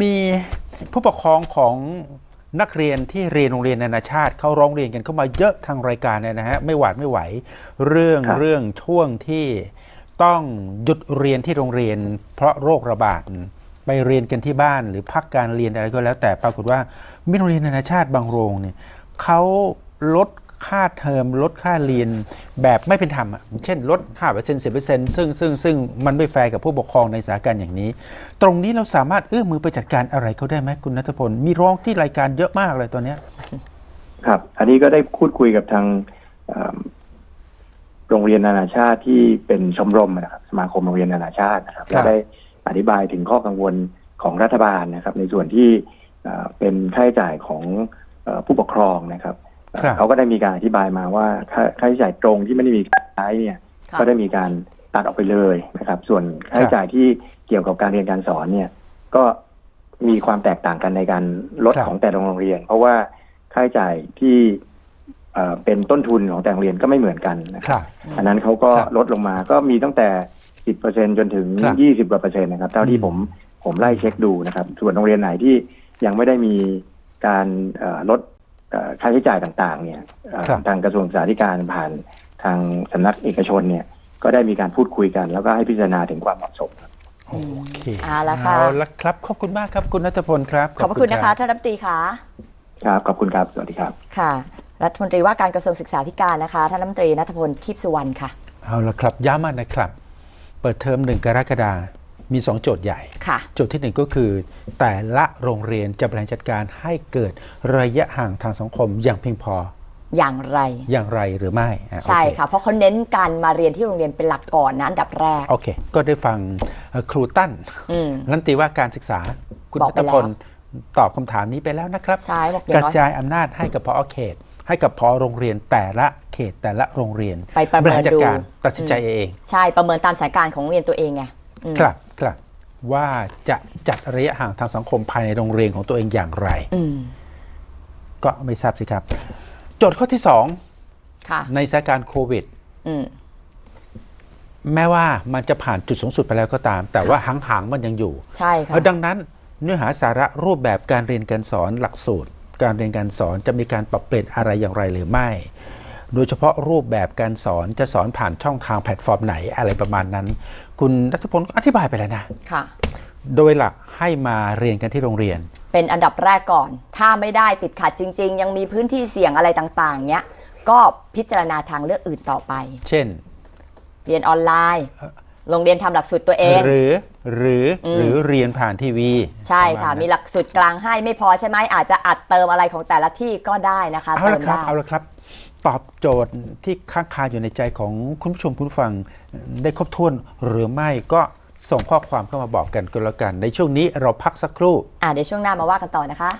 มีผู้ปกครองของนักเรียนที่เรียนโรงเรียนนานาชาติเขาร้องเรียนกันเข้ามาเยอะทางรายการเนี่ยนะฮะไม่หวาดไม่ไหว เรื่องครับเรื่องช่วงที่ต้องหยุดเรียนที่โรงเรียน เพราะโรคระบาดไปเรียนกันที่บ้านหรือพักการเรียนอะไรก็แล้ว แต่ปรากฏว่ามีโรงเรียนนานาชาติบางโรงเนี่ยเขาลด ค่าเทอมลดค่าเรียนแบบไม่เป็นธรรมอะเช่นลด 5% 10%ซึ่งซึ่งซึ่งมันไม่แฟร์กับผู้ปกครองในสถานการณ์อย่างนี้ ตรงนี้เราสามารถเอื้อมมือไปจัดการอะไรเขาได้ไหมคุณนัทพล มีร้องที่รายการเยอะมากเลยตอนเนี้ยครับ อันนี้ก็ได้พูดคุยกับทางเอิ่มโรงเรียนนานาชาติที่เป็นชมรมนะครับสมาคมโรงเรียนนานาชาตินะครับครับและได้อธิบายถึงข้อกังวลของรัฐบาลนะครับ ในส่วนที่เอ่อเป็นค่าใช้จ่ายของเอ่อผู้ปกครองนะครับ เอ่อครับเขาก็ได้มีการอธิบายมาว่าค่าค่าใช้จ่ายตรงที่ไม่ได้มีการใช้เนี่ยค่ะก็ได้มีการตัดออกไปเลยนะครับ ส่วนค่าใช้จ่ายที่เกี่ยวกับการเรียนการสอนเนี่ย ก็มีความแตกต่างกันในการลดครับของแต่ละโรงเรียน เพราะว่าค่าใช้จ่ายที่เอ่อเป็นต้นทุนของแต่ละโรงเรียนก็ไม่เหมือนกันนะคครับรับอันนั้นเขาก็ครับลดลงมาก็มีตั้งแต่10%จนถึงครับ20กว่าเปอร์เซ็นต์นะครับ เท่าที่อืมผมผมไล่เช็คดูนะครับ ส่วนโรงเรียนไหนที่ยังไม่ได้มีการเอ่อลดเอ่อ ค่าใช้จ่ายต่างๆ เนี่ยเอ่อครับทางกระทรวงศึกษาธิการผ่านทางสำนักเอกชนเนี่ยก็ได้มีการพูดคุยกัน แล้วก็ให้พิจารณาถึงความเหมาะสมครับโอเคเอาละค่ะเอาละครับ ขอบคุณมากครับคุณนัทพลครับ ขอบพระคุณนะคะรับท่านรัฐมนตรีคะครับ ขอบคุณครับ สวัสดีครับ ค่ะ รัฐมนตรีว่าการกระทรวงศึกษาธิการนะคะ ท่านรัฐมนตรีนัทพลทิพย์สุวรรณค่ะ เอาละครับ ย้ำมานะครับ เปิดเทอมหนึ่งกรกฎาคม มีสองโจทย์ใหญ่ค่ะโจทย์ที่หนึ่งก็คือ แต่ละโรงเรียนจะบริหารจัดการให้เกิดระยะห่างทางสังคมอย่างเพียงพออย่างไร อย่างไรหรือไม่อ่ใช่โอเค่ะ เพราะเขาเน้นการมาเรียนที่โรงเรียนเป็นหลักก่อนนะอันดับแรก โอเค ก็ได้ฟังเอ่อครูตั้นอืมรัฐมนตรีว่าการศึกษาคุณบอกนัไปทแล้วพลตอบคำถามนี้ไปแล้วนะครับ ใช่บอกอกย่าระงน้อยจายอำนาจให้กับพอเขต ให้กับพอโรงเรียนแต่ละเขตแต่ละโรงเรียน ไปประบเมิรินหารจัดดูการตัดสินใจเอง ใช่ ประเมินตามสถานการณ์ของโรงเรียนตัวเองไงอืมครับ ครับว่าจะจัดระยะห่างทางสังคมภายในโรงเรียนของตัวเองอย่างไรอืมก็ไม่ทราบสิครับ โจทย์ข้อที่สองค่ะในสถานการณ์โควิดอืมแม้ว่ามันจะผ่านจุดสูงสุดไปแล้วก็ตาม แต่ว่าหางๆมันยังอยู่ ใช่ค่ะดังนั้นเนื้อหาสาระรูปแบบการเรียนการสอนหลักสูตร การเรียนการสอนจะมีการปรับเปลี่ยนอะไรอย่างไรหรือไม่ โดยเฉพาะรูปแบบการสอนจะสอนผ่านช่องทางแพลตฟอร์มไหนอะไรประมาณนั้น คุณรัฐพลก็อธิบายไปแล้วนะค่ะ โดยหลักให้มาเรียนกันที่โรงเรียน เป็นอันดับแรกก่อน ถ้าไม่ได้ติดขัดจริง ๆ ยังมีพื้นที่เสี่ยงอะไรต่างๆเนี้ยก็พิจารณาทางเลือกอื่นต่อไป เช่น เรียนออนไลน์โรงเรียนทำหลักสูตรตัวเอง หรือหรืออมหรือเรียนผ่านทีวี ใช่ค่ะปรมาณนั้นมีหลักสูตรกลางให้ไม่พอใช่ไหมอาจจะอัดเติมอะไรของแต่ละที่ก็ได้นะคะเอาเติละมครับได้เอาละครับ ตอบโจทย์ที่ค้างคาอยู่ในใจของคุณผู้ชมคุณผู้ฟังได้ครบถ้วนหรือไม่ก็ส่งข้อความเข้ามาบอกกันก็แล้วกัน ในช่วงนี้เราพักสักครู่ อ่าเดี๋ยวช่วงหน้ามาว่ากันต่อนะคะ